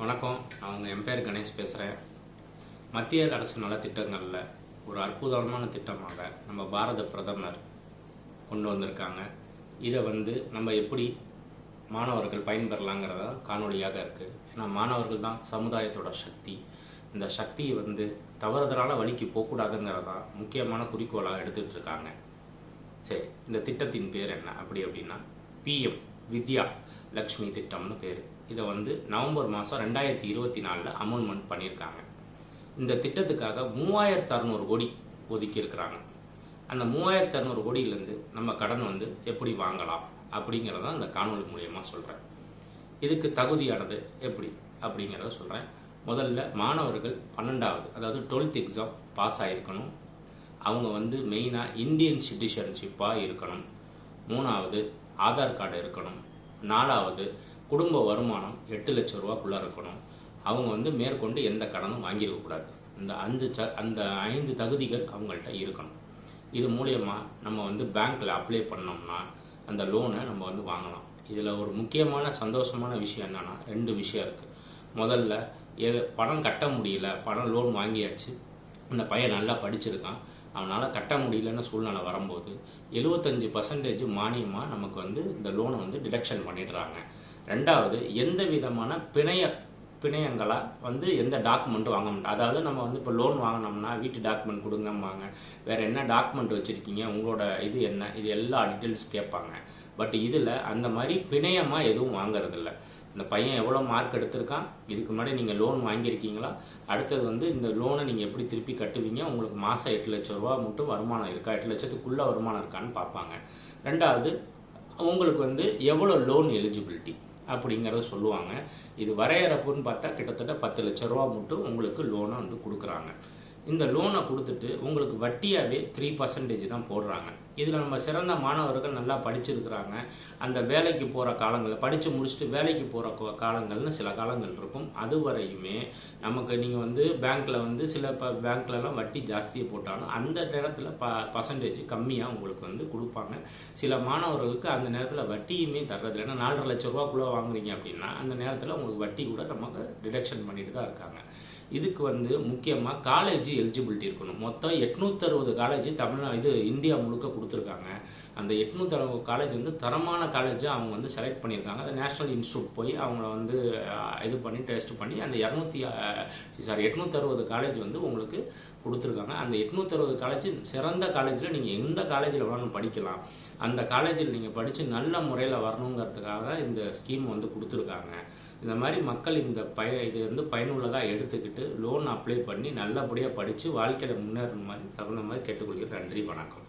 வணக்கம். அவங்க என் பேர் கணேஷ் பேசுகிறேன் மத்திய அரசு நலத்திட்டங்களில் ஒரு அற்புதமான திட்டமாக நம்ம பாரத பிரதமர் கொண்டு வந்திருக்காங்க. இதை வந்து நம்ம எப்படி மாணவர்கள் பயன்பெறலாங்கிறத காணொலியாக இருக்குது ஏன்னா மாணவர்கள் தான் சமுதாயத்தோட சக்தி. இந்த சக்தியை வந்து தவறுதலான வழிக்கு போகக்கூடாதுங்கிறதான் முக்கியமான குறிக்கோளாக எடுத்துகிட்டு இருக்காங்க சரி இந்த திட்டத்தின் பேர் என்ன? அப்படி அப்படின்னா பிஎம் வித்யா லக்ஷ்மி திட்டம்னு பேர். இதை வந்து நவம்பர் மாதம் ரெண்டாயிரத்தி இருபத்தி நாலில் அமல்மெண்ட் பண்ணியிருக்காங்க. இந்த திட்டத்துக்காக மூவாயிரத்து அறநூறு கோடி ஒதுக்கியிருக்கிறாங்க. அந்த மூவாயிரத்து அறநூறு கோடியிலேருந்து நம்ம கடன் வந்து எப்படி வாங்கலாம் அப்படிங்கிறத இந்த காணொலி மூலியமாக சொல்கிறேன் இதுக்கு தகுதியானது எப்படி அப்படிங்கிறத சொல்கிறேன் முதல்ல மாணவர்கள் பன்னெண்டாவது அதாவது டுவெல்த் எக்ஸாம் பாஸ் ஆகிருக்கணும் அவங்க வந்து மெயினாக இந்தியன் சிட்டிசன்ஷிப்பாக இருக்கணும். மூணாவது ஆதார் கார்டு இருக்கணும். நாலாவது குடும்ப வருமானம் எட்டு லட்சம் ரூபாக்குள்ளே இருக்கணும். அவங்க வந்து மேற்கொண்டு எந்த கடனும் வாங்கியிருக்கக்கூடாது இந்த அஞ்சு ச அந்த ஐந்து தகுதிகள் அவங்கள்ட்ட இருக்கணும். இது மூலயமா நம்ம வந்து பேங்க்கில் அப்ளை பண்ணோம்னா அந்த லோனை நம்ம வந்து வாங்கலாம். இதில் ஒரு முக்கியமான சந்தோஷமான விஷயம் என்னன்னா ரெண்டு விஷயம் இருக்குது முதல்ல எ- பணம் கட்ட முடியல பணம் லோன் வாங்கியாச்சு. அந்த பையன் நல்லா படிச்சிருக்கான். அவனால் கட்ட முடியலன்னு சூழ்நிலை வரும்போது எழுபத்தஞ்சு பர்சன்டேஜ் மானியமாக நமக்கு வந்து இந்த லோனை வந்து டிடக்ஷன் பண்ணிடுறாங்க. ரெண்டாவது எந்த விதமான பிணைய பிணையங்களா வந்து எந்த டாக்குமெண்ட்டும் வாங்க மாட்டோம் அதாவது நம்ம வந்து இப்போ லோன் வாங்கினோம்னா வீட்டு டாக்குமெண்ட் கொடுங்கம்பாங்க. வேற என்ன டாக்குமெண்ட் வச்சிருக்கீங்க? உங்களோட இது என்ன? இது எல்லா டீட்டெயில்ஸ் கேட்பாங்க. பட் இதில் அந்த மாதிரி பிணையமாக எதுவும் வாங்குறதில்ல. இந்த பையன் எவ்வளோ மார்க் எடுத்திருக்கான்? இதுக்கு முன்னாடி நீங்கள் லோன் வாங்கியிருக்கீங்களா? அடுத்தது வந்து இந்த லோனை நீங்கள் எப்படி திருப்பி கட்டுவீங்க? உங்களுக்கு மாதம் எட்டு லட்ச ரூபா மட்டும் வருமானம் இருக்கா? எட்டு லட்சத்துக்குள்ளே வருமானம் இருக்கான்னு பார்ப்பாங்க. ரெண்டாவது உங்களுக்கு வந்து எவ்வளோ லோன் எலிஜிபிலிட்டி அப்படிங்கிறத சொல்லுவாங்க. இது வரையறப்புன்னு பார்த்தா கிட்டத்தட்ட பத்து லட்ச ரூபா மட்டும் உங்களுக்கு லோனை வந்து கொடுக்குறாங்க. இந்த லோனை கொடுத்துட்டு உங்களுக்கு வட்டியாகவே த்ரீ பர்சன்டேஜ் தான் போடுறாங்க. இதில் நம்ம சிறந்த மாணவர்கள் நல்லா படிச்சிருக்கிறாங்க. அந்த வேலைக்கு போகிற காலங்களில் படித்து முடிச்சுட்டு வேலைக்கு போகிற காலங்கள்னு சில காலங்கள் இருக்கும். அது வரையுமே நமக்கு நீங்கள் வந்து பேங்க்கில் வந்து சில இப்போ பேங்க்லலாம் வட்டி ஜாஸ்தியாக போட்டாலும் அந்த நேரத்தில் ப பர்சன்டேஜ் கம்மியாக உங்களுக்கு வந்து கொடுப்பாங்க. சில மாணவர்களுக்கு அந்த நேரத்தில் வட்டியுமே தர்றது ஏன்னா நாலரை லட்ச ரூபாக்குள்ளே வாங்குறீங்க அப்படின்னா அந்த நேரத்தில் உங்களுக்கு வட்டி கூட நமக்கு டிடக்ஷன் பண்ணிட்டு தான் இருக்காங்க. இதுக்கு வந்து முக்கியமாக காலேஜ் எலிஜிபிலிட்டி இருக்கணும். மொத்தம் எட்நூத்தறுபது காலேஜ் தமிழ்நாடு இது இந்தியா முழுக்க கொடுத்துருக்காங்க. அந்த எட்நூத்தறுபது காலேஜ் வந்து தரமான காலேஜை அவங்க வந்து செலக்ட் பண்ணியிருக்காங்க. அந்த நேஷனல் இன்ஸ்டியூட் போய் அவங்கள வந்து இது பண்ணி டெஸ்ட் பண்ணி அந்த இரநூத்தி சாரி எட்நூத்தறுபது காலேஜ் வந்து உங்களுக்கு கொடுத்துருக்காங்க. அந்த எட்நூத்தறுபது காலேஜ் சிறந்த காலேஜில் நீங்கள் எந்த காலேஜில் வேணாலும் படிக்கலாம். அந்த காலேஜில் நீங்கள் படித்து நல்ல முறையில் வரணுங்கிறதுக்காக தான் இந்த ஸ்கீம் வந்து கொடுத்துருக்காங்க. இந்த மாதிரி மக்கள் இந்த பய இது வந்து பயனுள்ளதாக எடுத்துக்கிட்டு லோன் அப்ளை பண்ணி நல்லபடியாக படித்து வாழ்க்கையில் முன்னேற மாதிரி தகுந்த மாதிரி கேட்டுக்கொள்கிறேன். நன்றி வணக்கம்.